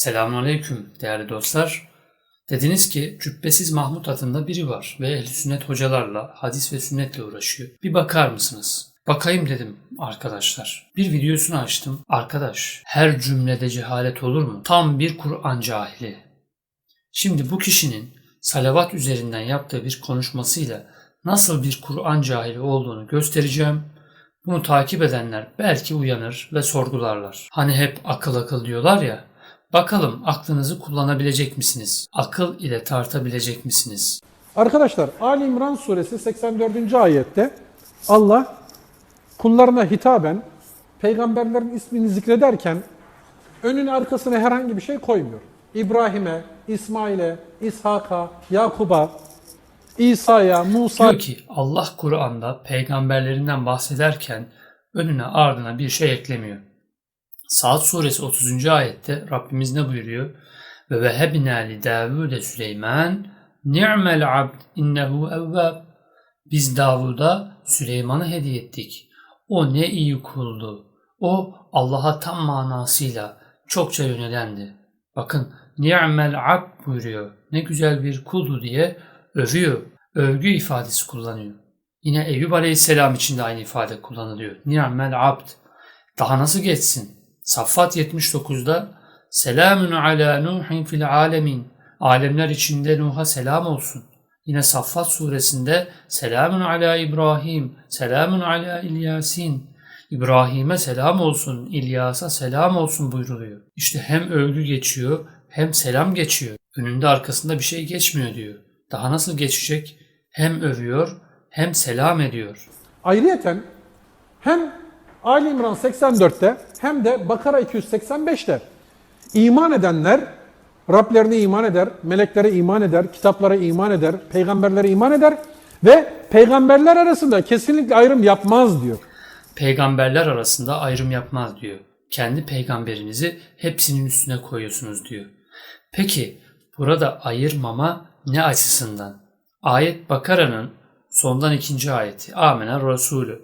Selamünaleyküm değerli dostlar. Dediniz ki Cübbesiz Mahmut adında biri var ve ehl sünnet hocalarla hadis ve sünnetle uğraşıyor. Bir bakar mısınız? Bakayım dedim arkadaşlar. Bir videosunu açtım. Arkadaş her cümlede cehalet olur mu? Tam bir Kur'an cahili. Şimdi bu kişinin salavat üzerinden yaptığı bir konuşmasıyla nasıl bir Kur'an cahili olduğunu göstereceğim. Bunu takip edenler belki uyanır ve sorgularlar. Hani hep akıl akıl diyorlar ya. Bakalım aklınızı kullanabilecek misiniz? Akıl ile tartabilecek misiniz? Arkadaşlar Ali İmran suresi 84. ayette Allah kullarına hitaben peygamberlerin ismini zikrederken önüne arkasına herhangi bir şey koymuyor. İbrahim'e, İsmail'e, İshak'a, Yakub'a, İsa'ya, Musa Diyor ki Allah Kur'an'da peygamberlerinden bahsederken önüne ardına bir şey eklemiyor. Saat suresi 30. ayette Rabbimiz ne buyuruyor? Ve vehebna li Davude Süleyman ni'mel abd innehu evvab. Biz Davud'a Süleyman'ı hediye ettik. O ne iyi kuldu. O Allah'a tam manasıyla çokça yönelendi. Bakın ni'mel abd buyuruyor. Ne güzel bir kuldu diye övüyor. Övgü ifadesi kullanıyor. Yine Eyüp Aleyhisselam için de aynı ifade kullanılıyor. Ni'mel abd. Daha nasıl geçsin? Saffat 79'da Selamun ala Nuhin fil alemin. Alemler içinde Nuh'a selam olsun. Yine Saffat suresinde Selamun ala İbrahim, Selamun ala İlyasin. İbrahim'e selam olsun, İlyas'a selam olsun buyruluyor. İşte hem övgü geçiyor hem selam geçiyor. Önünde arkasında bir şey geçmiyor diyor. Daha nasıl geçecek? Hem övüyor hem selam ediyor. ayrıyeten hem Ali İmran 84'te hem de Bakara 285'te iman edenler Rablerine iman eder, meleklere iman eder, kitaplara iman eder, peygamberlere iman eder ve peygamberler arasında kesinlikle ayrım yapmaz diyor. Peygamberler arasında ayrım yapmaz diyor. Kendi peygamberinizi hepsinin üstüne koyuyorsunuz diyor. Peki burada ayırmama ne açısından? Ayet Bakara'nın sondan ikinci ayeti. Amener Resulü.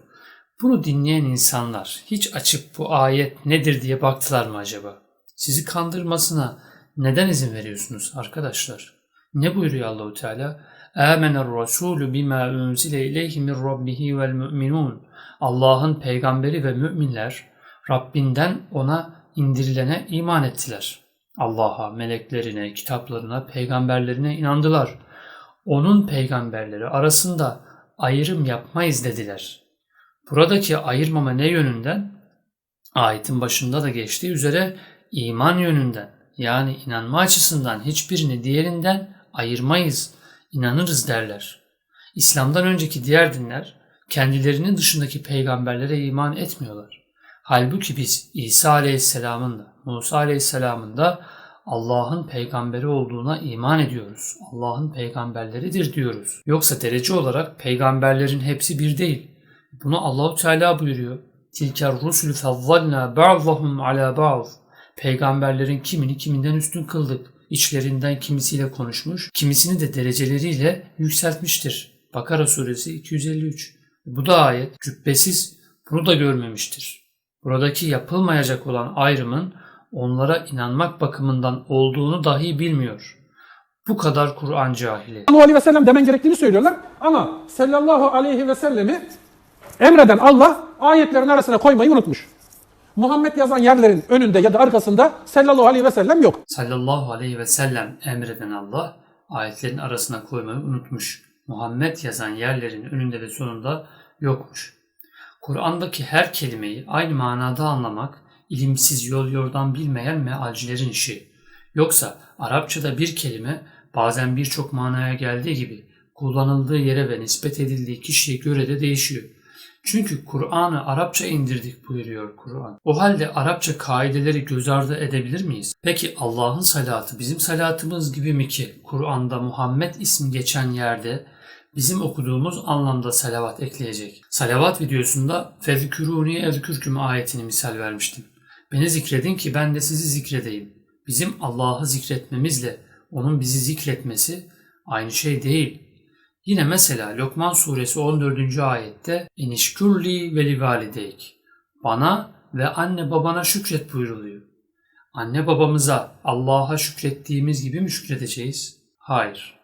Bunu dinleyen insanlar hiç açıp bu ayet nedir diye baktılar mı acaba? Sizi kandırmasına neden izin veriyorsunuz arkadaşlar? Ne buyuruyor Allahu Teala? Amener Resulü bima unzile ileyhi min rabbihi vel mu'minun. Allah'ın peygamberi ve müminler Rabbinden ona indirilene iman ettiler. Allah'a, meleklerine, kitaplarına, peygamberlerine inandılar. Onun peygamberleri arasında ayrım yapmayız dediler. Buradaki ayırmama ne yönünden? Ayetin başında da geçtiği üzere iman yönünden yani inanma açısından hiçbirini diğerinden ayırmayız, inanırız derler. İslam'dan önceki diğer dinler kendilerinin dışındaki peygamberlere iman etmiyorlar. Halbuki biz İsa Aleyhisselam'ın da Musa Aleyhisselam'ın da Allah'ın peygamberi olduğuna iman ediyoruz. Allah'ın peygamberleridir diyoruz. Yoksa derece olarak peygamberlerin hepsi bir değil. Bunu Allahu Teala buyuruyor. Tilker rusulü fazzalna ba'dhum ala ba'd. Peygamberlerin kimini kiminden üstün kıldık. İçlerinden kimisiyle konuşmuş, kimisini de dereceleriyle yükseltmiştir. Bakara suresi 253. Bu da ayet cübbesiz bunu da görmemiştir. Buradaki yapılmayacak olan ayrımın onlara inanmak bakımından olduğunu dahi bilmiyor. Bu kadar Kur'an cahili. sallallahu aleyhi ve sellem demen gerektiğini söylüyorlar. Ama sallallahu aleyhi ve sellemi emreden Allah ayetlerin arasına koymayı unutmuş. Muhammed yazan yerlerin önünde ya da arkasında sallallahu aleyhi ve sellem yok. Sallallahu aleyhi ve sellem emreden Allah ayetlerin arasına koymayı unutmuş. Muhammed yazan yerlerin önünde ve sonunda yokmuş. Kur'an'daki her kelimeyi aynı manada anlamak ilimsiz yol yordan bilmeyen mealcilerin işi. Yoksa Arapçada bir kelime bazen birçok manaya geldiği gibi kullanıldığı yere ve nispet edildiği kişiye göre de değişiyor. Çünkü Kur'an'ı Arapça indirdik buyuruyor Kur'an. O halde Arapça kaideleri göz ardı edebilir miyiz? Peki Allah'ın salatı bizim salatımız gibi mi ki Kur'an'da Muhammed ismi geçen yerde bizim okuduğumuz anlamda salavat ekleyecek? Salavat videosunda fezküruni ezkürküm ayetini misal vermiştim. Beni zikredin ki ben de sizi zikredeyim. Bizim Allah'ı zikretmemizle onun bizi zikretmesi aynı şey değil. Yine mesela Lokman suresi 14. ayette enişkürli ve livalideyk. Bana ve anne babana şükret buyruluyor. Anne babamıza Allah'a şükrettiğimiz gibi mi şükredeceğiz? Hayır.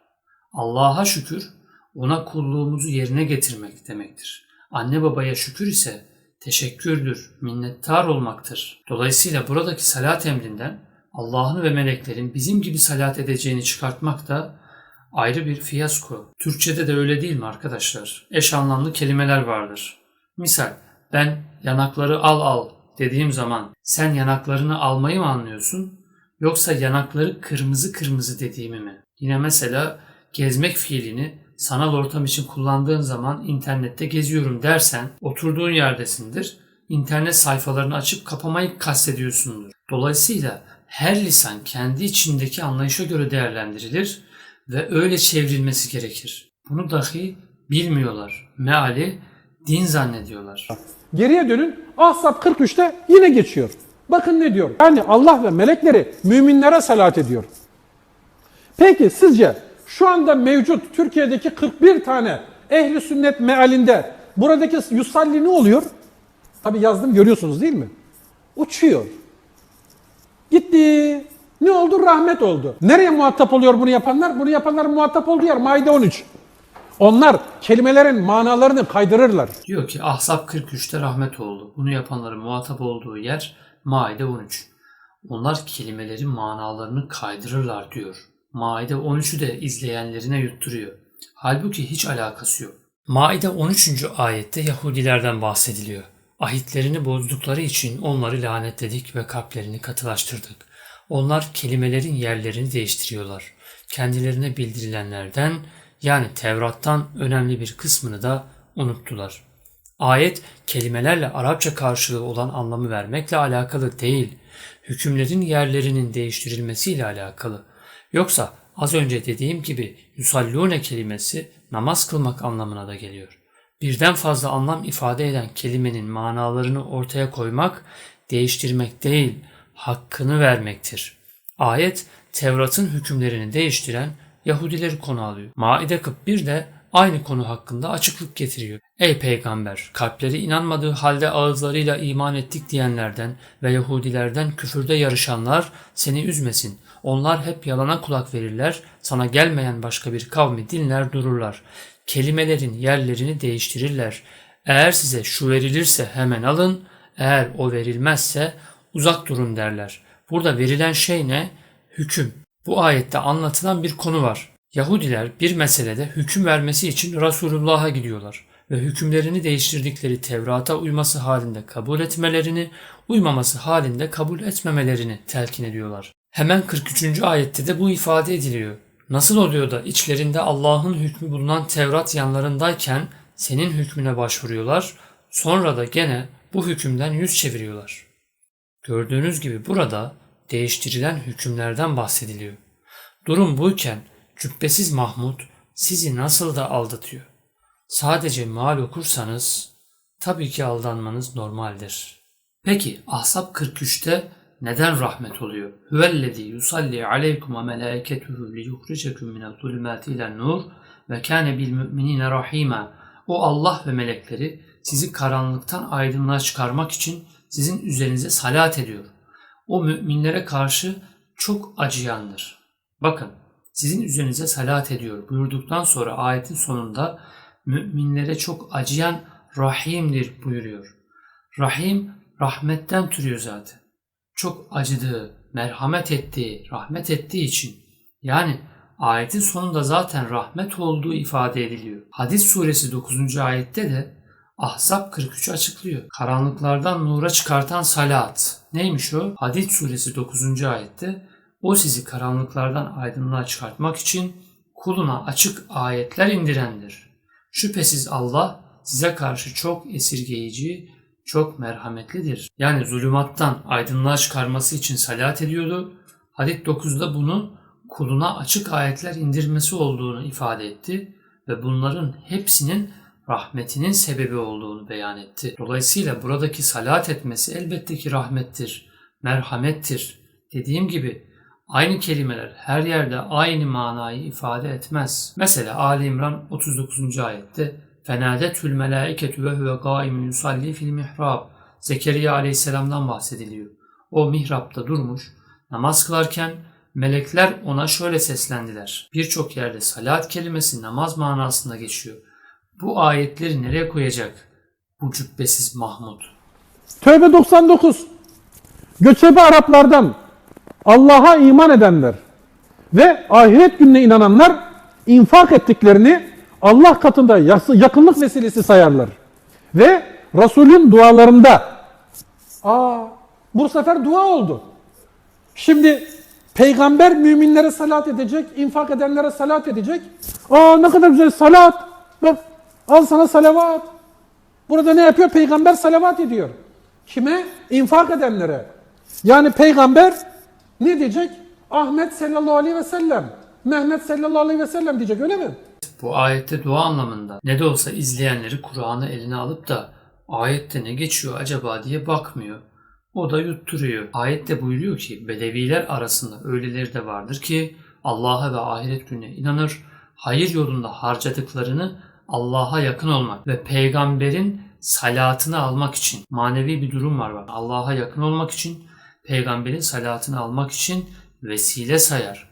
Allah'a şükür ona kulluğumuzu yerine getirmek demektir. Anne babaya şükür ise teşekkürdür, minnettar olmaktır. Dolayısıyla buradaki salat emrinden Allah'ın ve meleklerin bizim gibi salat edeceğini çıkartmak da ayrı bir fiyasko. Türkçede de öyle değil mi arkadaşlar? Eş anlamlı kelimeler vardır. Misal ben yanakları al al dediğim zaman sen yanaklarını almayı mı anlıyorsun? Yoksa yanakları kırmızı kırmızı dediğimi mi? Yine mesela gezmek fiilini sanal ortam için kullandığın zaman internette geziyorum dersen oturduğun yerdesindir. İnternet sayfalarını açıp kapamayı kastediyorsundur. Dolayısıyla her lisan kendi içindeki anlayışa göre değerlendirilir ve öyle çevrilmesi gerekir. Bunu dahi bilmiyorlar. Meali din zannediyorlar. Geriye dönün. Ahzab 43'te yine geçiyor. Bakın ne diyor. Yani Allah ve melekleri müminlere salat ediyor. Peki sizce şu anda mevcut Türkiye'deki 41 tane ehli sünnet mealinde buradaki yusalli ne oluyor? Tabi yazdım görüyorsunuz değil mi? Uçuyor. Gitti. Ne oldu? Rahmet oldu. Nereye muhatap oluyor bunu yapanlar? Bunu yapanlar muhatap olduğu yer Maide 13. Onlar kelimelerin manalarını kaydırırlar. Diyor ki Ahzab 43'te rahmet oldu. Bunu yapanların muhatap olduğu yer Maide 13. Onlar kelimelerin manalarını kaydırırlar diyor. Maide 13'ü de izleyenlerine yutturuyor. Halbuki hiç alakası yok. Maide 13. ayette Yahudilerden bahsediliyor. Ahitlerini bozdukları için onları lanetledik ve kalplerini katılaştırdık. Onlar kelimelerin yerlerini değiştiriyorlar. Kendilerine bildirilenlerden yani Tevrat'tan önemli bir kısmını da unuttular. Ayet kelimelerle Arapça karşılığı olan anlamı vermekle alakalı değil, hükümlerin yerlerinin değiştirilmesiyle alakalı. Yoksa az önce dediğim gibi yusallune kelimesi namaz kılmak anlamına da geliyor. Birden fazla anlam ifade eden kelimenin manalarını ortaya koymak, değiştirmek değil, hakkını vermektir. Ayet Tevrat'ın hükümlerini değiştiren Yahudileri konu alıyor. Maide 41 de aynı konu hakkında açıklık getiriyor. Ey peygamber! Kalpleri inanmadığı halde ağızlarıyla iman ettik diyenlerden ve Yahudilerden küfürde yarışanlar seni üzmesin. Onlar hep yalana kulak verirler, sana gelmeyen başka bir kavmi dinler dururlar. Kelimelerin yerlerini değiştirirler. Eğer size şu verilirse hemen alın, eğer o verilmezse uzak durun derler. Burada verilen şey ne? Hüküm. Bu ayette anlatılan bir konu var. Yahudiler bir meselede hüküm vermesi için Resulullah'a gidiyorlar ve hükümlerini değiştirdikleri Tevrat'a uyması halinde kabul etmelerini, uymaması halinde kabul etmemelerini telkin ediyorlar. Hemen 43. ayette de bu ifade ediliyor. Nasıl oluyor da içlerinde Allah'ın hükmü bulunan Tevrat yanlarındayken senin hükmüne başvuruyorlar, sonra da gene bu hükümden yüz çeviriyorlar. Gördüğünüz gibi burada değiştirilen hükümlerden bahsediliyor. Durum buyken Cübbesiz Mahmud sizi nasıl da aldatıyor. Sadece mal okursanız tabii ki aldanmanız normaldir. Peki Ahzab 43'te neden rahmet oluyor? Huvellezî yusalli aleykum ve melâiketuhu li yukhricekum minel zulümâti nur ve kâne bil müminine rahîmâ. O Allah ve melekleri sizi karanlıktan aydınlığa çıkarmak için sizin üzerinize salat ediyor. O müminlere karşı çok acıyandır. Bakın sizin üzerinize salat ediyor buyurduktan sonra ayetin sonunda müminlere çok acıyan rahimdir buyuruyor. Rahim rahmetten türüyor zaten. Çok acıdığı, merhamet ettiği, rahmet ettiği için. Yani ayetin sonunda zaten rahmet olduğu ifade ediliyor. Hadis suresi 9. ayette de Ahzab 43 açıklıyor. Karanlıklardan nura çıkartan salat. Neymiş o? Hadid suresi 9. ayette o sizi karanlıklardan aydınlığa çıkartmak için kuluna açık ayetler indirendir. Şüphesiz Allah size karşı çok esirgeyici, çok merhametlidir. Yani zulümattan aydınlığa çıkarması için salat ediyordu. Hadid 9'da bunu kuluna açık ayetler indirmesi olduğunu ifade etti ve bunların hepsinin rahmetinin sebebi olduğunu beyan etti. Dolayısıyla buradaki salat etmesi elbette ki rahmettir, merhamettir. Dediğim gibi aynı kelimeler her yerde aynı manayı ifade etmez. Mesela Ali İmran 39. ayette melâiketu ve huve gâimun yusalli fil mihrab. Zekeriya aleyhisselamdan bahsediliyor. O mihrapta durmuş, Namaz kılarken melekler ona şöyle seslendiler. Birçok yerde salat kelimesi namaz manasında geçiyor. Bu ayetleri nereye koyacak bu cübbesiz Mahmud? Tövbe 99. Göçebe Araplardan Allah'a iman edenler ve ahiret gününe inananlar infak ettiklerini Allah katında yakınlık vesilesi sayarlar. Ve Resulün dualarında aa bu sefer dua oldu. Şimdi peygamber müminlere salat edecek, infak edenlere salat edecek. Aa ne kadar güzel salat. Bak al sana salavat. Burada ne yapıyor? Peygamber salavat ediyor. Kime? İnfak edenlere. Yani peygamber ne diyecek? Ahmet sallallahu aleyhi ve sellem. Mehmet sallallahu aleyhi ve sellem diyecek öyle mi? Bu ayette dua anlamında. Ne de olsa izleyenleri Kur'an'ı eline alıp da ayette ne geçiyor acaba diye bakmıyor. O da yutturuyor. Ayette buyuruyor ki Bedeviler arasında öyleleri de vardır ki Allah'a ve ahiret gününe inanır, hayır yolunda harcadıklarını Allah'a yakın olmak ve peygamberin salatını almak için manevi bir durum var bak. Allah'a yakın olmak için peygamberin salatını almak için vesile sayar.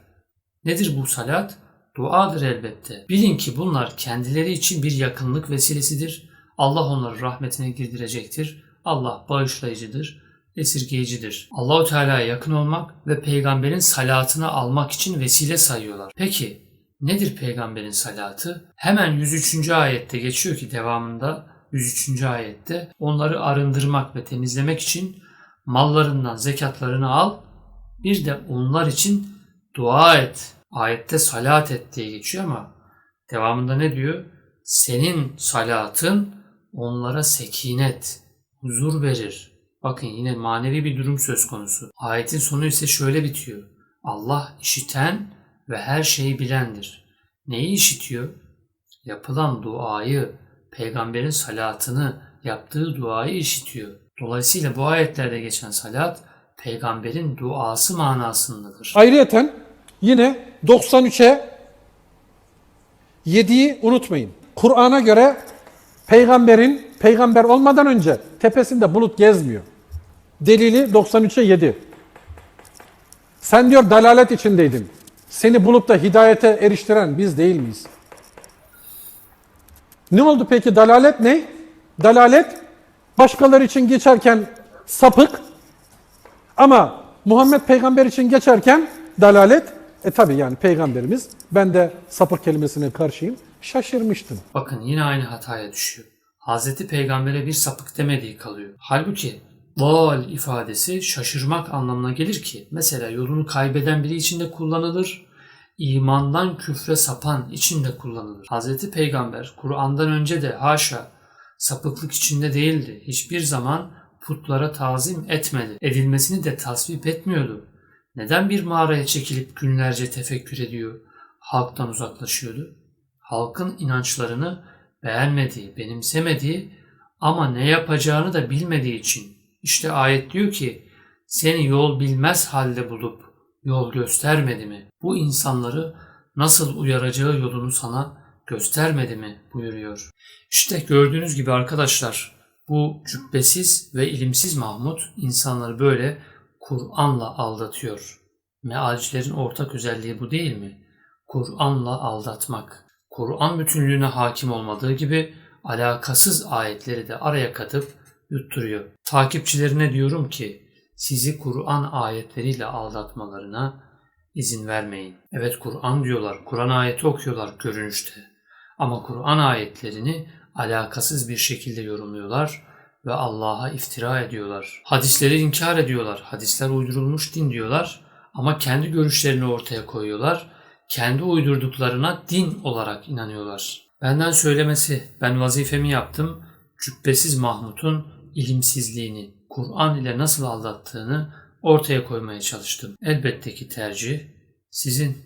Nedir bu salat? Duadır elbette. Bilin ki bunlar kendileri için bir yakınlık vesilesidir. Allah onları rahmetine girdirecektir. Allah bağışlayıcıdır, esirgeyicidir. Allahu Teala'ya yakın olmak ve peygamberin salatını almak için vesile sayıyorlar. Peki nedir peygamberin salatı? Hemen 103. ayette geçiyor ki devamında 103. ayette onları arındırmak ve temizlemek için mallarından zekatlarını al, bir de onlar için dua et. Ayette salat et diye geçiyor ama devamında ne diyor? Senin salatın onlara sekinet, huzur verir. Bakın yine manevi bir durum söz konusu. Ayetin sonu ise şöyle bitiyor. Allah işiten ve her şeyi bilendir. Neyi işitiyor? Yapılan duayı, peygamberin salatını, yaptığı duayı işitiyor. Dolayısıyla bu ayetlerde geçen salat peygamberin duası manasındadır. Ayrıyeten yine 93'e 7'yi unutmayın. Kur'an'a göre peygamberin peygamber olmadan önce tepesinde bulut gezmiyor. Delili 93'e 7. Sen diyor dalalet içindeydin. Seni bulup da hidayete eriştiren biz değil miyiz? Ne oldu peki dalalet ne? Dalalet başkaları için geçerken sapık ama Muhammed peygamber için geçerken dalalet e tabi yani peygamberimiz ben de sapık kelimesine karşıyım şaşırmıştım. Bakın yine aynı hataya düşüyor. Hazreti Peygamber'e bir sapık demediği kalıyor. Halbuki dal ifadesi şaşırmak anlamına gelir ki mesela yolunu kaybeden biri için de kullanılır. imandan küfre sapan için de kullanılır. Hazreti Peygamber Kur'an'dan önce de haşa sapıklık içinde değildi. Hiçbir zaman putlara tazim etmedi. Edilmesini de tasvip etmiyordu. Neden bir mağaraya çekilip günlerce tefekkür ediyor, halktan uzaklaşıyordu? halkın inançlarını beğenmediği, benimsemediği ama ne yapacağını da bilmediği için. İşte ayet diyor ki seni yol bilmez halde bulup yol göstermedi mi? Bu insanları nasıl uyaracağı yolunu sana göstermedi mi buyuruyor. İşte gördüğünüz gibi arkadaşlar bu cübbesiz ve ilimsiz Mahmud insanları böyle Kur'an'la aldatıyor. Mealcilerin ortak özelliği bu değil mi? Kur'an'la aldatmak. Kur'an bütünlüğüne hakim olmadığı gibi alakasız ayetleri de araya katıp yutturuyor. Takipçilerine diyorum ki sizi Kur'an ayetleriyle aldatmalarına izin vermeyin. Evet Kur'an diyorlar, Kur'an ayeti okuyorlar görünüşte. Ama Kur'an ayetlerini alakasız bir şekilde yorumluyorlar ve Allah'a iftira ediyorlar. Hadisleri inkar ediyorlar. Hadisler uydurulmuş din diyorlar ama kendi görüşlerini ortaya koyuyorlar kendi uydurduklarına din olarak inanıyorlar. Benden söylemesi, ben vazifemi yaptım, cübbesiz Mahmut'un ilimsizliğini, Kur'an ile nasıl aldattığını ortaya koymaya çalıştım. Elbette ki tercih sizin.